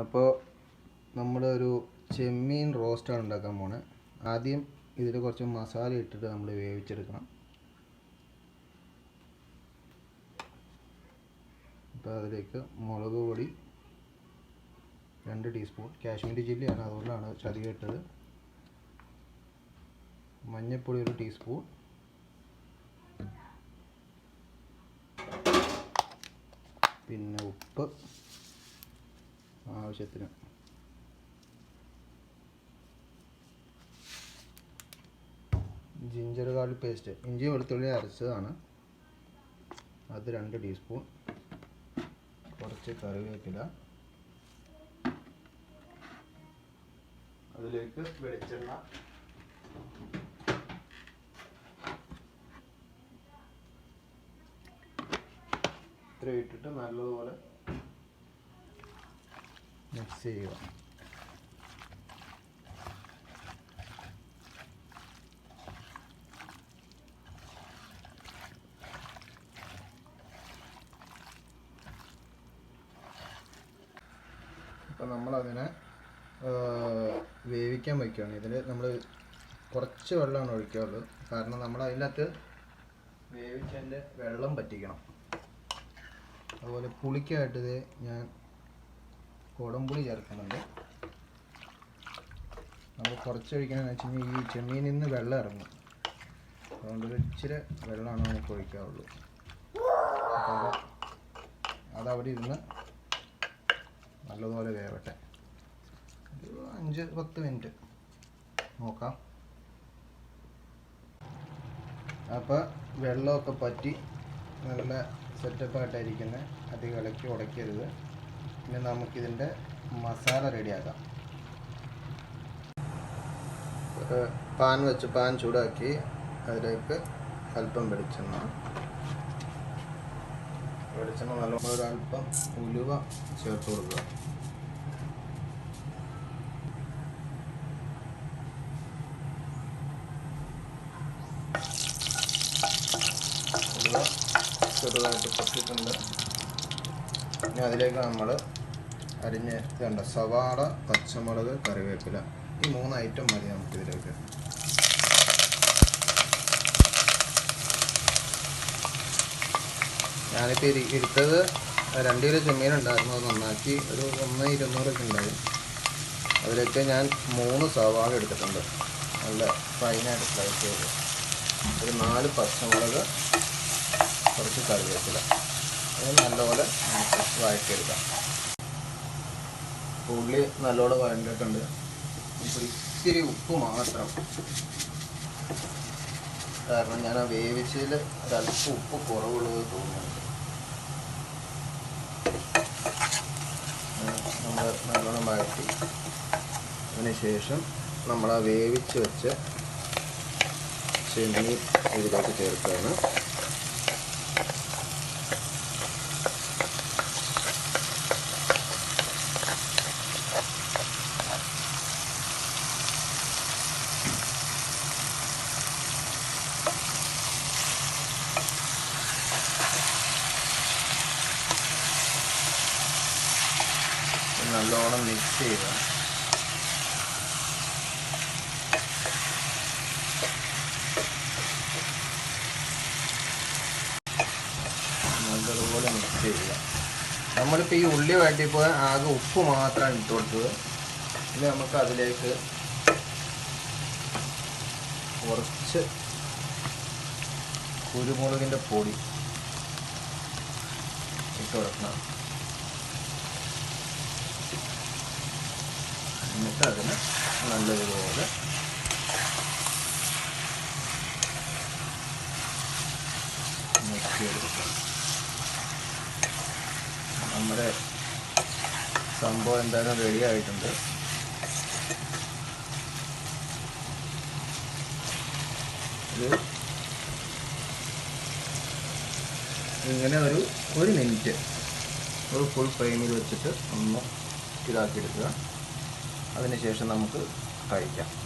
അപ്പോൾ ഒരു ചെമ്മീൻ റോസ്റ്റാണ് ഉണ്ടാക്കാൻ പോണേ. ആദ്യം ഇതിൽ കുറച്ച് മസാല ഇട്ടിട്ട് നമ്മൾ വേവിച്ചെടുക്കണം. അപ്പോൾ അതിലേക്ക് മുളക് പൊടി രണ്ട് ടീസ്പൂൺ. കാശ്മീരി ചില്ലിയാണ് അതുകൊണ്ടാണ് ചതിക ഇട്ടത്. മഞ്ഞൾപ്പൊടി ഒരു ടീസ്പൂൺ പിന്നെ ഉപ്പ് ആവശ്യത്തിന്. ജിഞ്ചർ ഗാർലിക് പേസ്റ്റ് ഇഞ്ചി വെളുത്തുള്ളി അരച്ചതാണ്. അത് രണ്ട് ടീസ്പൂൺ കുറച്ച് കറിവേപ്പില. അതിലേക്ക് വെളിച്ചെണ്ണ. ഇത്ര ഇട്ടിട്ട് നല്ലതുപോലെ മിക്സ് ചെയ്യുക അപ്പോൾ നമ്മളതിനെ വേവിക്കാൻ വയ്ക്കുകയാണ് ഇതിൽ നമ്മൾ കുറച്ച് വെള്ളമാണ് ഒഴിക്കാറുള്ളൂ കാരണം നമ്മൾ അതിനകത്ത് വേവിച്ചതിന്റെ വെള്ളം പറ്റിക്കണം. അതുപോലെ പുളിക്കായിട്ട് ഞാൻ കുടംപുളി ചേർക്കുന്നുണ്ട്. നമ്മൾ കുറച്ച് ഒഴിക്കണമെന്ന് വെച്ച് കഴിഞ്ഞാൽ ഈ ചെമ്മീനിൽ നിന്ന് വെള്ളം ഇറങ്ങും. അതുകൊണ്ട് ഒരു ഇച്ചിരി വെള്ളമാണ് നമുക്ക് ഒഴിക്കാറുള്ളൂ അപ്പോൾ അത് അതവിടെ ഇരുന്ന് നല്ലതുപോലെ വേവട്ടെ. ഒരു അഞ്ച് പത്ത് മിനിറ്റ്. നോക്കാം. അപ്പോൾ വെള്ളമൊക്കെ പറ്റി നല്ല സെറ്റപ്പായിട്ടായിരിക്കുന്നത് അധികം ഇളക്കി ഉടയ്ക്കരുത് പിന്നെ നമുക്കിതിന്റെ മസാല റെഡിയാക്കാം. പാൻ വെച്ച് പാൻ ചൂടാക്കി അതിലേക്ക് അല്പം വെളിച്ചെണ്ണ. വെളിച്ചെണ്ണ നല്ല അല്പം ഉലുവ ചേർത്ത് കൊടുക്കുക. ചെറുതായിട്ട് പൊട്ടിട്ടുണ്ട് ഇനി അതിലേക്ക് നമ്മൾ അരിഞ്ഞ് ഇതുണ്ട്? സവാള പച്ചമുളക് കറിവേപ്പില. ഈ മൂന്ന് ഐറ്റം മതി നമുക്കിതിലേക്ക് ഞാനിപ്പോൾ ഇരി രണ്ട് കിലോ ചെമ്മീൻ ഉണ്ടായിരുന്നു അത് നന്നാക്കി ഒരു ഒന്ന് ഇരുന്നൂറൊക്കെ ഉണ്ടായി. അതിലേക്ക് ഞാൻ മൂന്ന് സവാള എടുത്തിട്ടുണ്ട്. നല്ല ഫൈനായിട്ട് സ്ലൈസ് ചെയ്ത്. ഒരു നാല് പച്ചമുളക് കുറച്ച് കറിവേപ്പില. അത് നല്ലപോലെ നമുക്ക് വഴറ്റിയെടുക്കാം. ഉള്ളി നല്ലോണം വഴണ്ടിട്ടുണ്ട് ഇത്തിരി ഉപ്പ് മാത്രം. കാരണം ഞാൻ ആ വേവിച്ചതിൽ ഒരല്പം ഉപ്പ് കുറവുള്ളത് തോന്നുന്നുണ്ട്. നമ്മൾ നല്ലോണം വഴറ്റി. അതിന് ശേഷം നമ്മൾ ആ വേവിച്ച് വെച്ച ചെമ്മീൻ ഇതിലേക്ക് ചേർക്കുകയാണ്. നല്ലോണം മിക്സ് ചെയ്യുക. നല്ലതുപോലെ മിക്സ് ചെയ്യുക. നമ്മളിപ്പോൾ ഈ ഉള്ളി വഴറ്റിയപ്പോൾ ആകെ ഉപ്പ് മാത്രമാണ് ഇട്ട് കൊടുത്തത്. ഇനി നമുക്ക് അതിലേക്ക് കുറച്ച് കുരുമുളകിന്റെ പൊടി ഇട്ട് കൊടുക്കണം. എന്നിട്ട് അതിന് നല്ലതുപോലെ നമ്മുടെ സംഭവം എന്തായാലും റെഡി ആയിട്ടുണ്ട്. ഇങ്ങനെ ഒരു ഒരു മിനിറ്റ് ഒരു ഫുൾ ഫ്രെയിമിൽ വെച്ചിട്ട് ഒന്ന് ഇതാക്കി എടുക്കുക അതിനുശേഷം നമുക്ക് കഴിക്കാം.